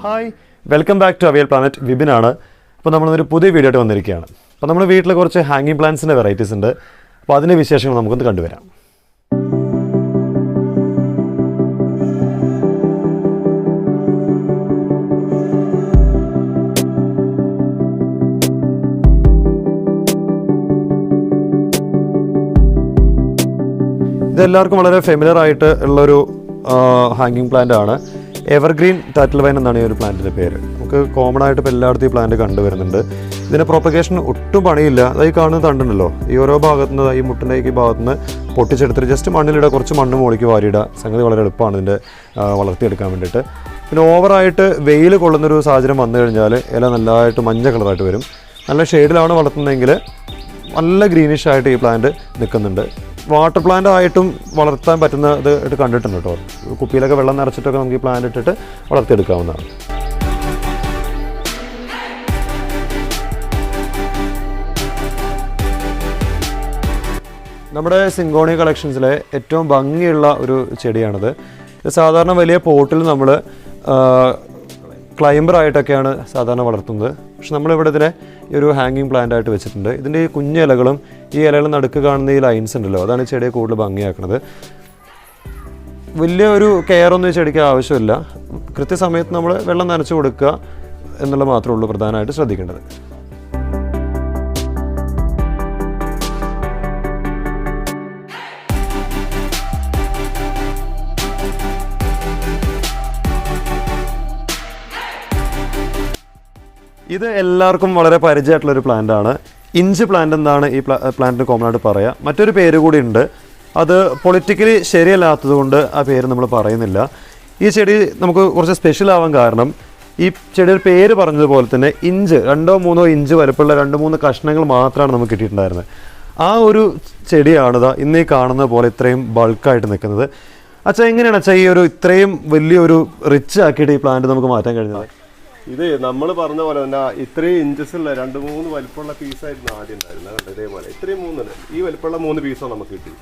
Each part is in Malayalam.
Hi welcome back to Aviyal planet വിപിനാണ് അപ്പോൾ നമ്മളൊരു പുതിയ വീഡിയോ ആയിട്ട് വന്നിരിക്കുകയാണ്. അപ്പോൾ നമ്മുടെ വീട്ടിൽ കുറച്ച് ഹാങ്ങിങ് പ്ലാന്റ്സിന്റെ വെറൈറ്റീസ് ഉണ്ട്. അപ്പോൾ അതിന്റെ വിശേഷങ്ങൾ നമുക്കൊന്ന് കണ്ടുവരാം. ഇതെല്ലാവർക്കും വളരെ ഫെമിലർ ആയിട്ട് ഉള്ളൊരു ഹാങ്ങിങ് പ്ലാന്റ് ആണ്. എവർഗ്രീൻ ടാറ്റിൽ വൈൻ എന്നാണ് ഈ ഒരു പ്ലാന്റിന്റെ പേര്. നമുക്ക് കോമൺ ആയിട്ട് ഇപ്പോൾ എല്ലായിടത്തും ഈ പ്ലാന്റ് കണ്ടുവരുന്നുണ്ട് ഇതിന്റെ പ്രൊപ്പഗേഷൻ ഒട്ടും പണിയില്ല. അതായി കാണുന്ന തണ്ടുണ്ടല്ലോ ഈ ഓരോ ഭാഗത്തു നിന്ന് ഈ മുട്ടിന്റെ ഈ ഭാഗത്തു നിന്ന് പൊട്ടിച്ചെടുത്തിട്ട് ജസ്റ്റ് മണ്ണിലിടുക കുറച്ച് മണ്ണ് മുകളിലേക്ക് വാരിയിടുക സംഗതി വളരെ എളുപ്പമാണ് ഇതിന്റെ വളർത്തിയെടുക്കാൻ വേണ്ടിയിട്ട്. പിന്നെ ഓവറായിട്ട് വെയിൽ കൊള്ളുന്നൊരു സാഹചര്യം വന്നു കഴിഞ്ഞാൽ ഇല നല്ലതായിട്ട് മഞ്ഞ കളറായിട്ട് വരും. നല്ല ഷെയ്ഡിലാണ് വളർത്തുന്നതെങ്കിൽ നല്ല ഗ്രീനിഷ് ആയിട്ട് ഈ പ്ലാന്റ് നിൽക്കുന്നുണ്ട്. വാട്ടർ പ്ലാന്റ് ആയിട്ടും വളർത്താൻ പറ്റുന്ന ഇത് കണ്ടിട്ടുണ്ട് കേട്ടോ. കുപ്പിയിലൊക്കെ വെള്ളം നിറച്ചിട്ടൊക്കെ നമുക്ക് ഈ പ്ലാന്റ് ഇട്ടിട്ട് വളർത്തിയെടുക്കാവുന്നതാണ്. നമ്മുടെ സിങ്കോണി കളക്ഷൻസിലെ ഏറ്റവും ഭംഗിയുള്ള ഒരു ചെടിയാണിത്. സാധാരണ വലിയ പോട്ടിൽ നമ്മൾ ക്ലൈംബർ ആയിട്ടൊക്കെയാണ് സാധാരണ വളർത്തുന്നത്. പക്ഷെ നമ്മളിവിടെ ഇതിനെ ഈ ഒരു ഹാങ്ങിങ് പ്ലാന്റ് ആയിട്ട് വെച്ചിട്ടുണ്ട്. ഇതിന്റെ ഈ കുഞ്ഞു ഇലകളും ഈ ഇലകളും നടുക്ക് കാണുന്ന ഈ ലൈൻസ് ഉണ്ടല്ലോ അതാണ് ചെടിയെ കൂടുതൽ ഭംഗിയാക്കുന്നത്. വലിയ ഒരു കെയർ ഒന്നും ഈ ചെടിക്ക് ആവശ്യമില്ല. കൃത്യസമയത്ത് നമ്മൾ വെള്ളം നനച്ചു കൊടുക്കുക എന്നുള്ളത് മാത്രമേ ഉള്ളൂ പ്രധാനമായിട്ട് ശ്രദ്ധിക്കേണ്ടത്. ഇത് എല്ലാവർക്കും വളരെ പരിചയമായിട്ടുള്ള ഒരു പ്ലാന്റ് ആണ്. ഇഞ്ച് പ്ലാന്റ് എന്നാണ് ഈ പ്ലാന്റിന് കോമൺ ആയിട്ട് പറയുക മറ്റൊരു പേര് കൂടി ഉണ്ട്. അത് പൊളിറ്റിക്കലി ശരിയല്ലാത്തതുകൊണ്ട് ആ പേര് നമ്മൾ പറയുന്നില്ല. ഈ ചെടി നമുക്ക് കുറച്ച് സ്പെഷ്യൽ ആവാൻ കാരണം ഈ ചെടിയുടെ പേര് പറഞ്ഞതുപോലെ തന്നെ ഇഞ്ച് രണ്ടോ മൂന്നോ ഇഞ്ച് വലുപ്പമുള്ള രണ്ട് മൂന്ന് കഷ്ണങ്ങൾ മാത്രമാണ് നമുക്ക് കിട്ടിയിട്ടുണ്ടായിരുന്നത്. ആ ഒരു ചെടിയാണ് ഇന്നീ കാണുന്ന പോലെ ഇത്രയും ബൾക്കായിട്ട് നിൽക്കുന്നത്. അച്ഛാ എങ്ങനെയാണ് അച്ഛാ ഈ ഒരു ഇത്രയും വലിയൊരു റിച്ച് ആക്കിയിട്ട് ഈ പ്ലാന്റ് നമുക്ക് മാറ്റാൻ കഴിഞ്ഞത്? ഇത് നമ്മൾ പറഞ്ഞ പോലെ തന്നെ ഇത്രയും ഇഞ്ചസ് ഉള്ള രണ്ട് മൂന്ന് വലിപ്പമുള്ള പീസായിരുന്നു ആദ്യം ഉണ്ടായിരുന്നത്. കണ്ടത് ഇതേപോലെ. ഇത്രയും മൂന്നല്ല ഈ വലിപ്പമുള്ള മൂന്ന് പീസാണ് നമുക്ക് കിട്ടി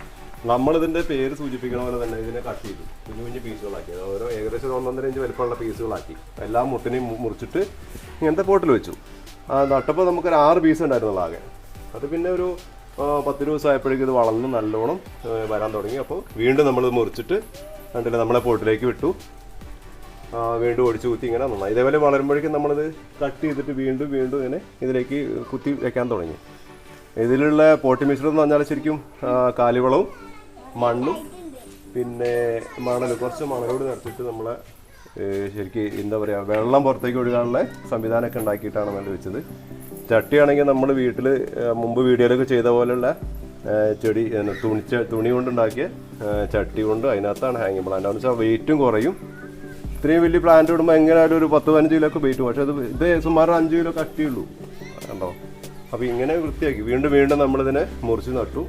നമ്മളിതിന്റെ പേര് സൂചിപ്പിക്കണ പോലെ തന്നെ ഇതിനെ കട്ട് ചെയ്തു. കുഞ്ഞു കുഞ്ഞു പീസുകളാക്കി അത് ഓരോ ഏകദേശം ഒന്നൊന്നര ഇഞ്ച് വലിപ്പമുള്ള പീസുകളാക്കി എല്ലാ മുട്ടിനെയും മുറിച്ചിട്ട് ഇങ്ങനത്തെ പോട്ടിൽ വെച്ചു. നട്ടപ്പോൾ നമുക്കൊരു ആറ് പീസ് ഉണ്ടായിരുന്നുള്ളൂ ആകെ. അത് പിന്നെ ഒരു പത്ത് ദിവസം ആയപ്പോഴേക്കും ഇത് വളർന്ന് നല്ലോണം വരാൻ തുടങ്ങി. അപ്പോൾ വീണ്ടും നമ്മൾ മുറിച്ചിട്ട് കണ്ടില്ല നമ്മളെ പോട്ടിലേക്ക് വിട്ടു. വീണ്ടും ഒടിച്ച് കുത്തി ഇങ്ങനെ നന്നായി. ഇതേപോലെ വളരുമ്പോഴേക്കും നമ്മളിത് കട്ട് ചെയ്തിട്ട് വീണ്ടും വീണ്ടും ഇങ്ങനെ ഇതിലേക്ക് കുത്തി വെക്കാൻ തുടങ്ങി. ഇതിലുള്ള പോട്ടി മിശ്രം എന്ന് പറഞ്ഞാൽ ശരിക്കും കാലുവളവും മണ്ണും പിന്നെ മണൽ കുറച്ച് മണലോട് നിറച്ചിട്ട് നമ്മൾ ശരിക്ക് എന്താ പറയുക വെള്ളം പുറത്തേക്ക് ഒഴുകാനുള്ള സംവിധാനമൊക്കെ ഉണ്ടാക്കിയിട്ടാണ് നമ്മൾ വെച്ചത്. ചട്ടിയാണെങ്കിൽ നമ്മൾ വീട്ടിൽ മുമ്പ് വീഡിയോയിലൊക്കെ ചെയ്ത പോലെയുള്ള ചെടി തുണി തുണി കൊണ്ടുണ്ടാക്കിയ ചട്ടി കൊണ്ട് അതിനകത്താണ് ഹാങ്ങിങ് പ്ലാന്റ് എന്ന് വെച്ചാൽ വെയിറ്റും കുറയും. ഇത്രയും വലിയ പ്ലാന്റ് ഇടുമ്പോൾ എങ്ങനെയായാലും ഒരു പത്ത് പതിനഞ്ച് കിലോ ഒക്കെ വെയിറ്റ് പക്ഷെ അത് ഇത് സുമാർ അഞ്ച് കിലോ കട്ടിയുള്ളൂ. കണ്ടോ? അപ്പോൾ ഇങ്ങനെ വൃത്തിയാക്കി. വീണ്ടും വീണ്ടും നമ്മളിതിനെ മുറിച്ച് നട്ടു.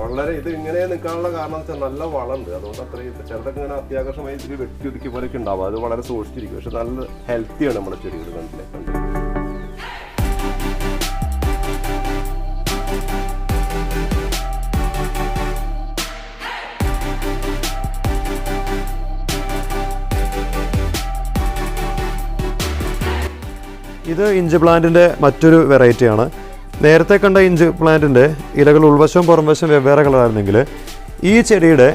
വളരെ ഇത് ഇങ്ങനെ നിൽക്കാനുള്ള കാരണം വെച്ചാൽ നല്ല വളമുണ്ട്. അതുകൊണ്ട് അത്രയും ചിലതൊക്കെ ഇങ്ങനെ അത്യാകർഷമായി ഇത്തിരി വെട്ടി ഒതുക്കി പോലെയൊക്കെ ഉണ്ടാവും. അത് വളരെ സൂക്ഷിച്ചിരിക്കും. പക്ഷെ നല്ല ഹെൽത്തിയാണ് നമ്മുടെ ചെടികൾ കണ്ടില്ലേ? ഇത് ഇഞ്ച് പ്ലാന്റിന്റെ മറ്റൊരു വെറൈറ്റിയാണ് നേരത്തെ കണ്ട ഇഞ്ച് പ്ലാന്റിന്റെ ഇലകൾ ഉൾവശവും പുറംവശവും വെവ്വേറെ കളറായിരുന്നെങ്കിൽ ഈ ചെടിയുടെ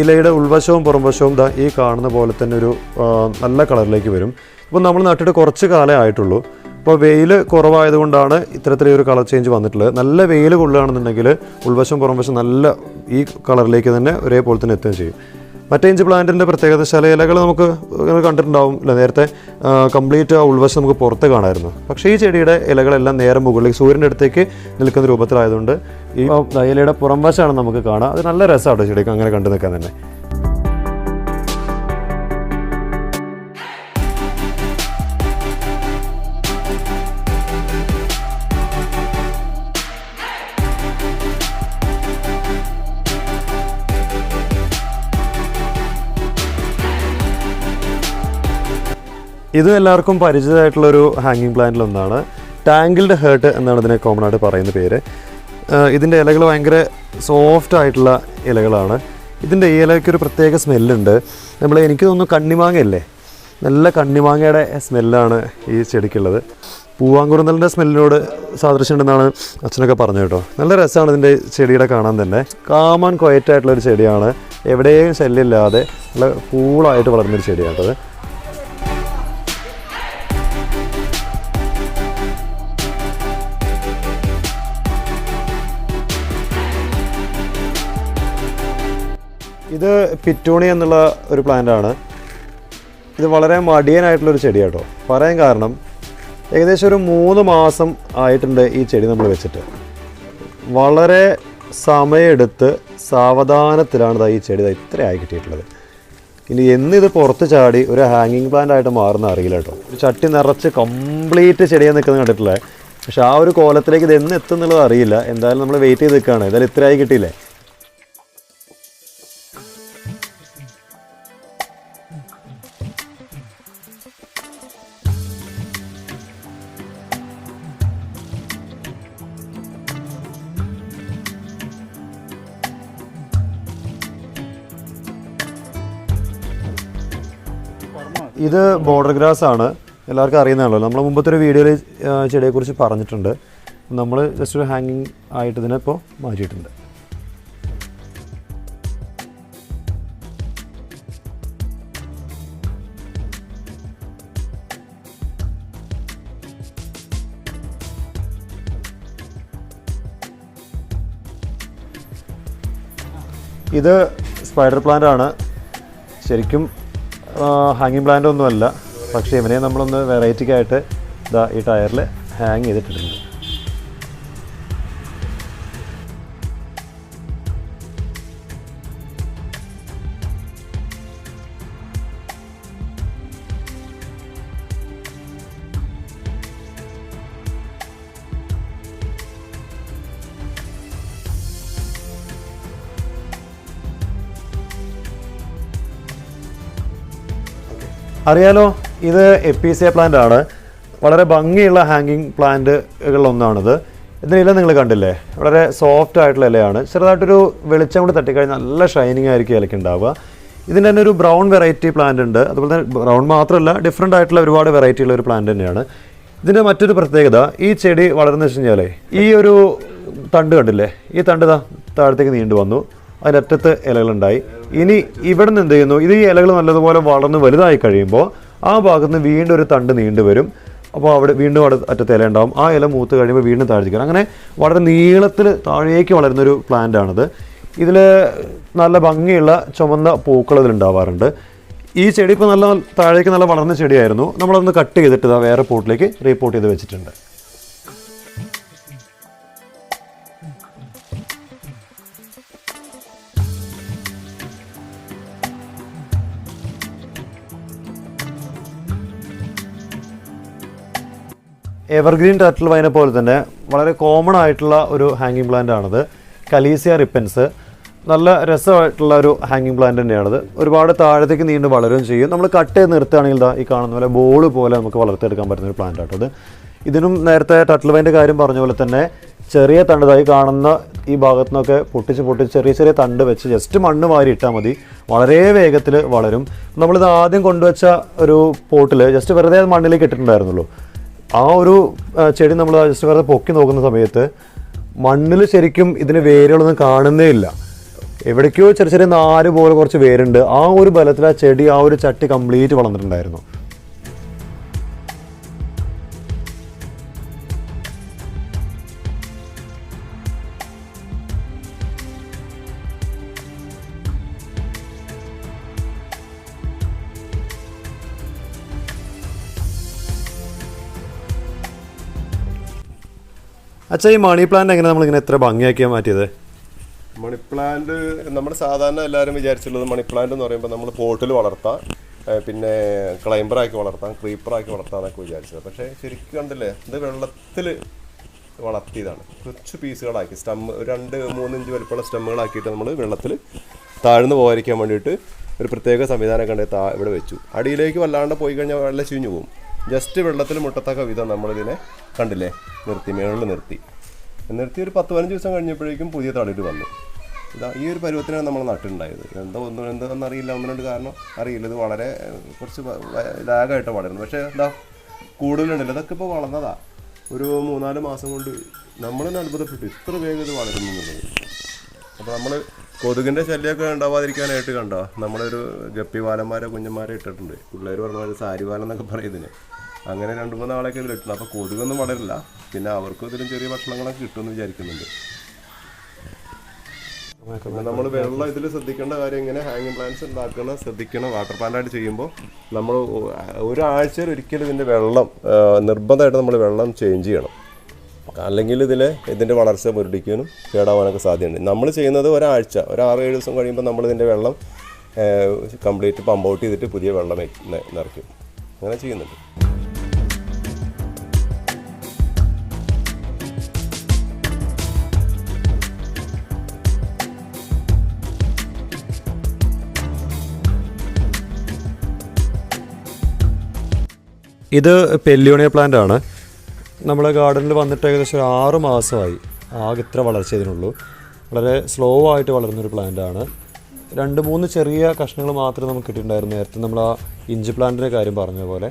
ഇലയുടെ ഉൾവശവും പുറംവശവും ദാ ഈ കാണുന്ന പോലെ തന്നെ ഒരു നല്ല കളറിലേക്ക് വരും. ഇപ്പോൾ നമ്മൾ നട്ടിട്ട് കുറച്ച് കാലേ ആയിട്ടുള്ളൂ. അപ്പോൾ വെയിൽ കുറവായതുകൊണ്ടാണ് ഇത്തരത്തിലൊരു കളർ ചേഞ്ച് വന്നിട്ടുള്ളത്. നല്ല വെയിൽ കൊള്ളുകയാണെന്നുണ്ടെങ്കിൽ ഉൾവശം പുറംവശം നല്ല ഈ കളറിലേക്ക് തന്നെ ഒരേപോലെ തന്നെ എത്തുകയും ചെയ്യും. മറ്റേ ഇഞ്ച് പ്ലാന്റിന്റെ പ്രത്യേകത ചില ഇലകൾ നമുക്ക് കണ്ടിട്ടുണ്ടാവും നേരത്തെ കംപ്ലീറ്റ് ആ ഉൾവശം നമുക്ക് പുറത്ത് കാണാമായിരുന്നു പക്ഷേ ഈ ചെടിയുടെ ഇലകളെല്ലാം നേരെ മുകളിലേക്ക് സൂര്യന്റെ അടുത്തേക്ക് നിൽക്കുന്ന രൂപത്തിലായതുകൊണ്ട് ഈ ഇലയുടെ പുറംവശമാണ് നമുക്ക് കാണാം. അത് നല്ല രസമാണ് ചെടിക്ക് അങ്ങനെ കണ്ടു നിൽക്കാൻ തന്നെ. ഇതും എല്ലാവർക്കും പരിചിതമായിട്ടുള്ള ഒരു ഹാങ്ങിങ് പ്ലാന്റിൽ ഒന്നാണ്. ടാങ്കിൾഡ് ഹേർട്ട് എന്നാണ് ഇതിനെ കോമൺ ആയിട്ട് പറയുന്ന പേര്. ഇതിന്റെ ഇലകൾ ഭയങ്കര സോഫ്റ്റ് ആയിട്ടുള്ള ഇലകളാണ്. ഇതിന്റെ ഇലയ്ക്ക് ഒരു പ്രത്യേക സ്മെല്ലുണ്ട് നമ്മൾ എനിക്ക് തോന്നുന്നു കണ്ണിമാങ്ങയല്ലേ? നല്ല കണ്ണിമാങ്ങയുടെ സ്മെല്ലാണ് ഈ ചെടിക്കുള്ളത്. പൂവാങ്കുറുന്നലിന്റെ സ്മെല്ലിനോട് സാദൃശ്യമുണ്ടെന്നാണ് അച്ഛനൊക്കെ പറഞ്ഞു കേട്ടോ. നല്ല രസമാണ് ഇതിന്റെ ചെടിയുടെ കാണാൻ തന്നെ. കാമൺ ക്വയറ്റായിട്ടുള്ളൊരു ചെടിയാണ്. എവിടെയും ശല്യമില്ലാതെ നല്ല കൂളായിട്ട് വളർന്നൊരു ചെടിയാട്ടത്. ഇത് പിറ്റൂണി എന്നുള്ള ഒരു പ്ലാന്റ് ആണ്. ഇത് വളരെ മടിയനായിട്ടുള്ളൊരു ചെടി കേട്ടോ പറയാൻ കാരണം ഏകദേശം ഒരു മൂന്ന് മാസം ആയിട്ടുണ്ട് ഈ ചെടി നമ്മൾ വെച്ചിട്ട്. വളരെ സമയമെടുത്ത് സാവധാനത്തിലാണ് ഈ ചെടി ഇത്രയായി കിട്ടിയിട്ടുള്ളത്. ഇനി എന്ന് ഇത് പുറത്ത് ചാടി ഒരു ഹാങ്ങിങ് പ്ലാന്റ് ആയിട്ട് മാറുന്ന അറിയില്ല കേട്ടോ. ഒരു ചട്ടി നിറച്ച് കംപ്ലീറ്റ് ചെടിയെ നിൽക്കുന്നത് കണ്ടിട്ടില്ലേ? പക്ഷെ ആ ഒരു കോലത്തിലേക്ക് ഇത് എന്ന് എത്തും എന്നുള്ളത് അറിയില്ല. എന്തായാലും നമ്മൾ വെയിറ്റ് ചെയ്ത് നിൽക്കുകയാണ്. എന്തായാലും ഇത്രയായി കിട്ടിയില്ലേ? ഇത് ബോർഡർ ഗ്രാസ് ആണ്. എല്ലാവർക്കും അറിയുന്നതാണല്ലോ. നമ്മൾ മുമ്പത്തെ ഒരു വീഡിയോയിൽ ചെടിയെക്കുറിച്ച് പറഞ്ഞിട്ടുണ്ട്. നമ്മൾ ജസ്റ്റ് ഒരു ഹാങ്ങിങ് ആയിട്ട് ഇതിനെ ഇപ്പോൾ മാറ്റിയിട്ടുണ്ട്. ഇത് സ്പൈഡർ പ്ലാന്റ് ആണ്. ശരിക്കും ഹാങ്ങിങ് പ്ലാന്റ് ഒന്നുമല്ല. പക്ഷേ ഇവനെ നമ്മളൊന്ന് വെറൈറ്റിക്കായിട്ട് ഇതാ ഈ ടയറിൽ ഹാങ് ചെയ്തിട്ടിട്ടുണ്ട്. അറിയാലോ ഇത് എപ്പീസിയ പ്ലാന്റ് ആണ്. വളരെ ഭംഗിയുള്ള ഹാങ്ങിങ് പ്ലാന്റുകളിലൊന്നാണിത് ഇതിന്റെ ഇല നിങ്ങൾ കണ്ടില്ലേ? വളരെ സോഫ്റ്റ് ആയിട്ടുള്ള ഇലയാണ്. ചെറുതായിട്ടൊരു വെളിച്ചം കൂടി തട്ടിക്കഴിഞ്ഞാൽ നല്ല ഷൈനിങ് ആയിരിക്കും ഇലയ്ക്ക് ഉണ്ടാവുക. ഇതിന്റെ തന്നെ ഒരു ബ്രൗൺ വെറൈറ്റി പ്ലാന്റ് ഉണ്ട്. അതുപോലെ തന്നെ ബ്രൗൺ മാത്രമല്ല ഡിഫറെന്റ് ആയിട്ടുള്ള ഒരുപാട് വെറൈറ്റി ഉള്ള ഒരു പ്ലാന്റ് തന്നെയാണ്. ഇതിന്റെ മറ്റൊരു പ്രത്യേകത ഈ ചെടി വളർന്നു വെച്ച് കഴിഞ്ഞാലേ ഈ ഒരു തണ്ട് കണ്ടില്ലേ? ഈ തണ്ട് താഴത്തേക്ക് നീണ്ടു വന്നു അതിന്റെ അറ്റത്ത് ഇലകളുണ്ടായി. ഇനി ഇവിടെ നിന്ന് എന്ത് ചെയ്യുന്നു? ഇത് ഈ ഇലകൾ നല്ലതുപോലെ വളർന്ന് വലുതായി കഴിയുമ്പോൾ ആ ഭാഗത്ത് നിന്ന് വീണ്ടും ഒരു തണ്ട് നീണ്ടു വരും. അപ്പോൾ അവിടെ വീണ്ടും അവിടെ അറ്റത്ത് ഇല ഉണ്ടാവും. ആ ഇല മൂത്ത് കഴിയുമ്പോൾ വീണ്ടും താഴേക്ക് അങ്ങനെ വളരെ നീളത്തിൽ താഴേക്ക് വളരുന്നൊരു പ്ലാന്റ് ആണിത്. ഇതിൽ നല്ല ഭംഗിയുള്ള ചുമന്ന പൂക്കൾ ഇതിലുണ്ടാവാറുണ്ട് ഈ ചെടി ഇപ്പോൾ നല്ല താഴേക്ക് നല്ല വളർന്ന ചെടിയായിരുന്നു. നമ്മളതൊന്ന് കട്ട് ചെയ്തിട്ട് വേറെ പോട്ടിലേക്ക് റീപോർട്ട് ചെയ്ത് വെച്ചിട്ടുണ്ട്. എവർഗ്രീൻ ടർട്ടിൽ വൈനെ പോലെ തന്നെ വളരെ കോമൺ ആയിട്ടുള്ള ഒരു ഹാങ്ങിങ് പ്ലാന്റ് ആണത്. കലീസിയ റിപ്പൻസ് നല്ല രസമായിട്ടുള്ള ഒരു ഹാങ്ങിങ് പ്ലാന്റ് തന്നെയാണത്. ഒരുപാട് താഴത്തേക്ക് നീണ്ട് വളരുകയും ചെയ്യും. നമ്മൾ കട്ട് ചെയ്ത് നിർത്തുകയാണെങ്കിൽ ഇതാ ഈ കാണുന്ന പോലെ ബോൾ പോലെ നമുക്ക് വളർത്തിയെടുക്കാൻ പറ്റുന്ന ഒരു പ്ലാന്റ് ആട്ടത്. ഇതിനും നേരത്തെ ടർട്ടിൽ വൈന്റെ കാര്യം പറഞ്ഞ പോലെ തന്നെ ചെറിയ തണ്ടതായി കാണുന്ന ഈ ഭാഗത്തു നിന്നൊക്കെ പൊട്ടിച്ച് പൊട്ടിച്ച് ചെറിയ ചെറിയ തണ്ട് വെച്ച് ജസ്റ്റ് മണ്ണ് വാരി ഇട്ടാൽ മതി. വളരെ വേഗത്തിൽ വളരും. നമ്മളിത് ആദ്യം കൊണ്ടുവച്ച ഒരു പോട്ടിൽ ജസ്റ്റ് വെറുതെ മണ്ണിലേക്ക് ഇട്ടിട്ടുണ്ടായിരുന്നുള്ളൂ. ആ ഒരു ചെടി നമ്മൾ ജസ്റ്റ് വെറുതെ പൊക്കി നോക്കുന്ന സമയത്ത് മണ്ണിൽ ശരിക്കും ഇതിന് വേരുകളൊന്നും കാണുന്നേ ഇല്ല. എവിടേക്കോ ചെറിയ ചെറിയ നാല് പോലെ കുറച്ച് വേരുണ്ട്. ആ ഒരു ബലത്തിൽ ആ ചെടി ആ ഒരു ചട്ടി കംപ്ലീറ്റ് വളർന്നിട്ടുണ്ടായിരുന്നു. അച്ഛാ ഈ മണി പ്ലാന്റ് എങ്ങനെ നമ്മളിങ്ങനെ എത്ര ഭംഗിയാക്കിയാൽ മാറ്റിയത്? മണി പ്ലാന്റ് നമ്മൾ സാധാരണ എല്ലാവരും വിചാരിച്ചുള്ളത് മണി പ്ലാന്റ് എന്ന് പറയുമ്പോൾ നമ്മൾ പോട്ടിൽ വളർത്താം പിന്നെ ക്ലൈംബറാക്കി വളർത്താം ക്രീപ്പറാക്കി വളർത്താം എന്നൊക്കെ വിചാരിച്ചത്. പക്ഷേ ശരിക്കും കണ്ടില്ലേ ഇത് വെള്ളത്തിൽ വളർത്തിയതാണ്. കുറച്ച് പീസുകളാക്കി സ്റ്റം രണ്ട് മൂന്ന് ഇഞ്ച് വലുപ്പമുള്ള സ്റ്റമ്മുകളാക്കിയിട്ട് നമ്മൾ വെള്ളത്തിൽ താഴ്ന്നു പോകാതിരിക്കാൻ വേണ്ടിയിട്ട് ഒരു പ്രത്യേക സംവിധാനം കണ്ട് ഇവിടെ വെച്ചു. അടിയിലേക്ക് വല്ലാണ്ട് പോയി കഴിഞ്ഞാൽ വെള്ളം ചീഞ്ഞു പോകും. ജസ്റ്റ് വെള്ളത്തിൽ മുട്ടത്തക്ക വിധം നമ്മളിതിനെ കണ്ടില്ലേ? നിർത്തി മേളിൽ നിർത്തി. നിർത്തി ഒരു പത്ത് പതിനഞ്ച് ദിവസം കഴിഞ്ഞപ്പോഴേക്കും പുതിയ തളിര് വന്നു. ഇതാ ഈ ഒരു പരുവത്തിനാണ് നമ്മൾ നട്ടുണ്ടായത് എന്തോ ഒന്നും എന്താണെന്ന് അറിയില്ല. ഒന്ന് രണ്ട് കാരണം അറിയില്ല. ഇത് വളരെ കുറച്ച് ലാഗായിട്ട് വളരുന്നു പക്ഷേ എന്താ കൂടുതലുണ്ടല്ലോ. ഇതൊക്കെ ഇപ്പോൾ വളർന്നതാ. ഒരു മൂന്നാൽ മാസം കൊണ്ട് നമ്മൾ അത്ഭുതപ്പെട്ടു. ഇത്ര വേഗം ഇത് വളരുന്നു അപ്പോൾ നമ്മൾ കൊതുകിന്റെ ശല്യമൊക്കെ ഉണ്ടാവാതിരിക്കാനായിട്ട് കണ്ടോ? നമ്മളൊരു ഗപ്പിവാലന്മാരെ കുഞ്ഞന്മാരെ ഇട്ടിട്ടുണ്ട്. പിള്ളേർ പറഞ്ഞ പോലെ സാരിവാലം എന്നൊക്കെ പറയുന്നതിന് അങ്ങനെ രണ്ട് മൂന്ന് ആളൊക്കെ ഇതിൽ ഇട്ടുണ്ട് അപ്പോൾ കൊതുകൊന്നും വളരില്ല. പിന്നെ അവർക്കും ഇതിലും ചെറിയ ഭക്ഷണങ്ങളൊക്കെ കിട്ടുമെന്ന് വിചാരിക്കുന്നുണ്ട്. നമ്മൾ വെള്ളം ഇതിൽ ശ്രദ്ധിക്കേണ്ട കാര്യം ഇങ്ങനെ ഹാങ്ങിങ് പ്ലാന്റ്സ് ഉണ്ടാക്കണം ശ്രദ്ധിക്കണം വാട്ടർ പ്ലാന്റായിട്ട് ചെയ്യുമ്പോൾ നമ്മൾ ഒരാഴ്ചയിൽ ഒരിക്കലും ഇതിന്റെ വെള്ളം നിർബന്ധമായിട്ട് നമ്മൾ വെള്ളം ചേഞ്ച് ചെയ്യണം. അല്ലെങ്കിൽ ഇതിൽ ഇതിന്റെ വളർച്ച മുരടിക്കാനും കേടാവാനൊക്കെ സാധ്യതയുണ്ട്. നമ്മൾ ചെയ്യുന്നത് ഒരാഴ്ച ഒരു ആറ് ഏഴ് ദിവസം കഴിയുമ്പോൾ നമ്മൾ ഇതിന്റെ വെള്ളം കംപ്ലീറ്റ് പമ്പ് ഔട്ട് ചെയ്തിട്ട് പുതിയ വെള്ളം നിറയ്ക്കും. അങ്ങനെ ചെയ്യുന്നുണ്ട്. ഇത് പെല്ലിയോണിയ പ്ലാന്റ് ആണ്. നമ്മുടെ ഗാർഡനിൽ വന്നിട്ട് ഏകദേശം ഒരു ആറ് മാസമായി. ആകെ ഇത്ര വളർച്ച ഇതിനുള്ളൂ. വളരെ സ്ലോ ആയിട്ട് വളരുന്നൊരു പ്ലാന്റാണ് രണ്ട് മൂന്ന് ചെറിയ കഷ്ണങ്ങൾ മാത്രമേ നമുക്ക് കിട്ടിയിട്ടുണ്ടായിരുന്നു നേരത്തെ. നമ്മൾ ആ ഇഞ്ചി പ്ലാന്റിന്റെ കാര്യം പറഞ്ഞ പോലെ.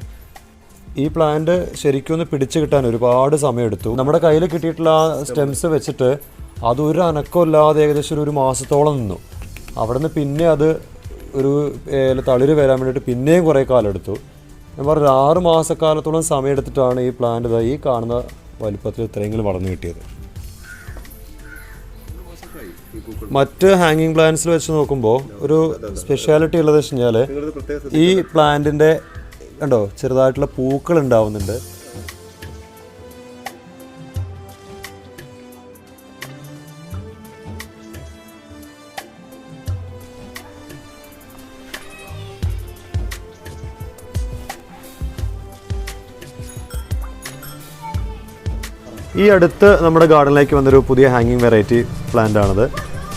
ഈ പ്ലാന്റ് ശരിക്കും ഒന്ന് പിടിച്ചു കിട്ടാൻ ഒരുപാട് സമയമെടുത്തു നമ്മുടെ കയ്യിൽ കിട്ടിയിട്ടുള്ള ആ സ്റ്റെംസ് വെച്ചിട്ട് അതൊരു അനക്കമില്ലാതെ ഏകദേശം ഒരു മാസത്തോളം നിന്നു. അവിടെ നിന്ന് പിന്നെ അത് ഒരു തളിര് വരാൻ വേണ്ടിയിട്ട് പിന്നെയും കുറേ കാലം എടുത്തു. ഞാൻ പറഞ്ഞ ആറ് മാസക്കാലത്തോളം സമയമെടുത്തിട്ടാണ് ഈ പ്ലാന്റ് ഈ കാണുന്ന വലിപ്പത്തിൽ ഇത്രയെങ്കിലും വളർന്നു കിട്ടിയത്. മറ്റ് ഹാങ്ങിങ് പ്ലാന്റ്സിൽ വെച്ച് നോക്കുമ്പോൾ ഒരു സ്പെഷ്യാലിറ്റി ഉള്ളത് വെച്ച് കഴിഞ്ഞാൽ ഈ പ്ലാന്റിന്റെ കണ്ടോ ചെറുതായിട്ടുള്ള പൂക്കൾ ഉണ്ടാവുന്നുണ്ട്. ഈ അടുത്ത് നമ്മുടെ ഗാർഡനിലേക്ക് വന്നൊരു പുതിയ ഹാങ്ങിങ് വെറൈറ്റി പ്ലാന്റ് ആണത്.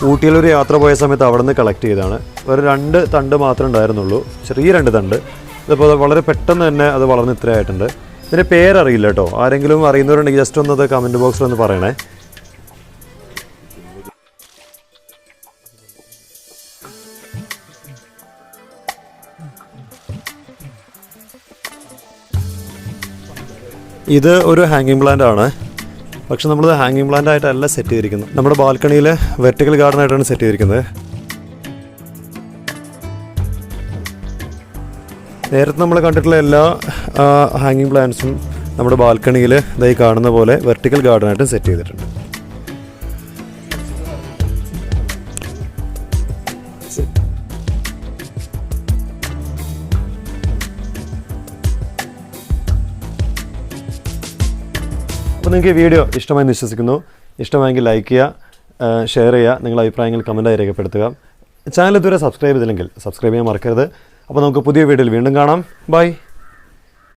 ഊട്ടിയിലൊരു യാത്ര പോയ സമയത്ത് അവിടെ നിന്ന് കളക്ട് ചെയ്തതാണ്. ഒരു രണ്ട് തണ്ട് മാത്രമേ ഉണ്ടായിരുന്നുള്ളൂ. ചെറിയ രണ്ട് തണ്ട്. ഇതിപ്പോൾ വളരെ പെട്ടെന്ന് തന്നെ അത് വളർന്ന് ഇത്രയായിട്ടുണ്ട്. ഇതിന്റെ പേരറിയില്ല കേട്ടോ. ആരെങ്കിലും അറിയുന്നവരുണ്ടെങ്കിൽ ജസ്റ്റ് ഒന്ന് അത് കമന്റ് ബോക്സിൽ ഒന്ന് പറയണേ. ഇത് ഒരു ഹാങ്ങിങ് പ്ലാന്റ് ആണ്. പക്ഷെ നമ്മളിത് ഹാങ്ങിങ് പ്ലാന്റ് ആയിട്ടല്ല സെറ്റ് ചെയ്തിരിക്കുന്നത്. നമ്മുടെ ബാൽക്കണിയിൽ വെർട്ടിക്കൽ ഗാർഡൻ ആയിട്ടാണ് സെറ്റ് ചെയ്തിരിക്കുന്നത്. നേരത്തെ നമ്മൾ കണ്ടിട്ടുള്ള എല്ലാ ഹാങ്ങിങ് പ്ലാന്റ്സും നമ്മുടെ ബാൽക്കണിയിൽ ഇതായി കാണുന്ന പോലെ വെർട്ടിക്കൽ ഗാർഡൻ ആയിട്ട് സെറ്റ് ചെയ്തിട്ടുണ്ട്. അപ്പോൾ നിങ്ങൾക്ക് ഈ വീഡിയോ ഇഷ്ടമായി വിശ്വസിക്കുന്നു. ഇഷ്ടമായെങ്കിൽ ലൈക്ക് ചെയ്യുക ഷെയർ ചെയ്യുക നിങ്ങളുടെ അഭിപ്രായങ്ങൾ കമന്റായി രേഖപ്പെടുത്തുക. ചാനൽ ഇതുവരെ സബ്സ്ക്രൈബ് ചെയ്തില്ലെങ്കിൽ സബ്സ്ക്രൈബ് ചെയ്യാൻ മറക്കരുത്. അപ്പോൾ നമുക്ക് പുതിയ വീഡിയോയിൽ വീണ്ടും കാണാം. ബൈ